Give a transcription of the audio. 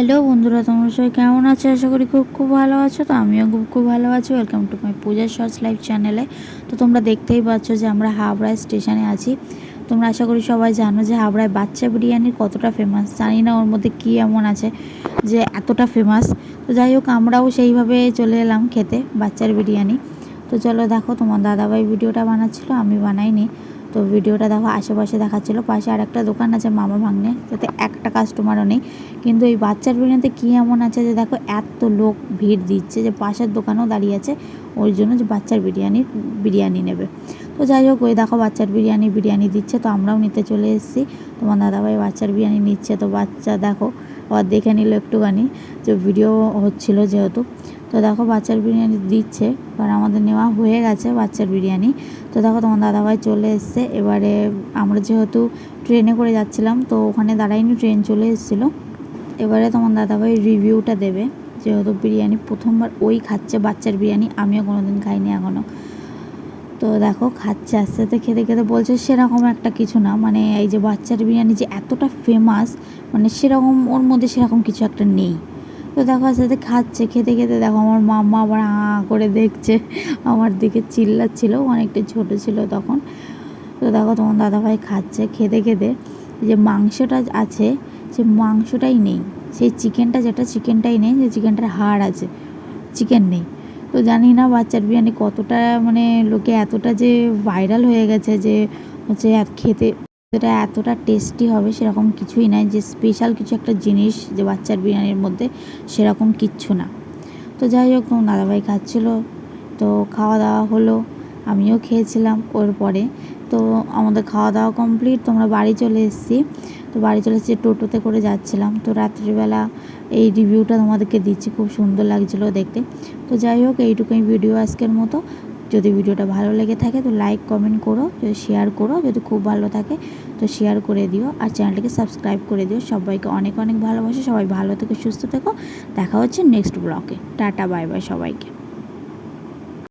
Hello বন্ধুরা, তোমরা সবাই কেমন আছো? আশা করি খুব খুব ভালো আছো। তো আমিও খুব খুব ভালো আছি। Welcome to my Puja shorts live চ্যানেলে তো তোমরা দেখতেই পাচ্ছ যে আমরা হাবড়া স্টেশনে আছি। তোমরা আশা করি সবাই জানো যে হাবড়ায় বাচ্চা বিরিয়ানি কতটা ফেমাস জানি না ওর মধ্যে কী এমন আছে যে এতটা ফেমাস তো যাই হোক, আমরাও সেইভাবে চলে এলাম খেতে, বাচ্চার বিরিয়ানি। তো চলো দেখো, তোমার দাদাভাই ভিডিওটা বানাচ্ছিলো, আমি বানাইনি। তো ভিডিওটা দেখো, আশেপাশে দেখাচ্ছিল। পাশে আর একটা দোকান আছে মামা ভাগ্নে তাতে একটা কাস্টমারও নেই। কিন্তু এই বাচ্চার বিরিয়ানিতে কী এমন আছে যে দেখো, এত লোক ভিড় দিচ্ছে যে পাশের দোকানেও দাঁড়িয়ে আছে ওই জন্য যে বাচ্চার বিরিয়ানি বিরিয়ানি নেবে। তো যাই হোক, ওই দেখো বাচ্চার বিরিয়ানি বিরিয়ানি দিচ্ছে, তো আমরাও নিতে চলে এসেছি। তোমার দাদাভাই বাচ্চার বিরিয়ানি নিচ্ছে, তো বাচ্চা দেখো, আবার দেখে নিল একটুখানি যে ভিডিও হচ্ছিল যেহেতু। তো দেখো বাচ্চার বিরিয়ানি দিচ্ছে কারণ আমাদের নেওয়া হয়ে গেছে বাচ্চার বিরিয়ানি। তো দেখো তোমার দাদাভাই চলে এসছে, এবারে আমরা যেহেতু ট্রেনে করে যাচ্ছিলাম, তো ওখানে দাঁড়াইনি ট্রেন চলে এসেছিল। এবারে তোমার দাদাভাই রিভিউটা দেবে, যেহেতু বিরিয়ানি প্রথমবার ওই খাচ্ছে বাচ্চার বিরিয়ানি, আমিও কোনো দিন খাইনি এখনও তো দেখো খাচ্ছে আস্তে আস্তে, খেতে খেতে বলছে সেরকম একটা কিছু না মানে এই যে বাচ্চার বিরিয়ানি যে এতটা ফেমাস মানে সেরকম ওর মধ্যে সেরকম কিছু একটা নেই। দেখো আস্তে আস্তে খাচ্ছে, খেতে খেতে দেখো আমার মাম্মা আবার হাঁ করে দেখছে। আমার দিকে চিল্লাচ্ছিল, অনেকটা ছোট ছিল তখন। তো দেখো তোমার দাদাভাই খাচ্ছে, খেতে খেতে। যে মাংসটা আছে, সে মাংসটাই নেই। সেই চিকেনটা যেটা, চিকেনটাই নেই, যে চিকেনটার হাড় আছে, চিকেন নেই। তো জানি না বাচ্চার বিরিয়ানি কতটা মানে লোকে এতটা যে ভাইরাল হয়ে গেছে যে হচ্ছে খেতে এটা এতটা টেস্টি হবে সেরকম কিছুই নাই, যে স্পেশাল কিছু একটা জিনিস যে বাচ্চার বিরিয়ানির মধ্যে সেরকম কিচ্ছু না। তো যাই হোক দাদাভাই খাচ্ছিলো, তো খাওয়া দাওয়া হলো, আমিও খেয়েছিলাম ওর পরে। তো আমাদের খাওয়া দাওয়া কমপ্লিট তোমরা বাড়ি চলে এসেছি। তো বাড়ি চলে এসেছি টোটোতে করে যাচ্ছিলাম। তো রাত্রিবেলা এই রিভিউটা তোমাদেরকে দিচ্ছি, খুব সুন্দর লাগছিল দেখতে। তো যাই হোক, এইটুকুই ভিডিও আজকের মতো। যদি ভিডিওটা ভালো লেগে থাকে তো লাইক কমেন্ট করো, যদি শেয়ার করো, যদি খুব ভালো থাকে তো শেয়ার করে দিও। আর চ্যানেলটিকে সাবস্ক্রাইব করে দিও। সবাইকে অনেক অনেক ভালোবাসে। সবাই ভালো থেকে, সুস্থ থেকো। দেখা হচ্ছে নেক্সট ব্লগে টাটা বাই বাই সবাইকে।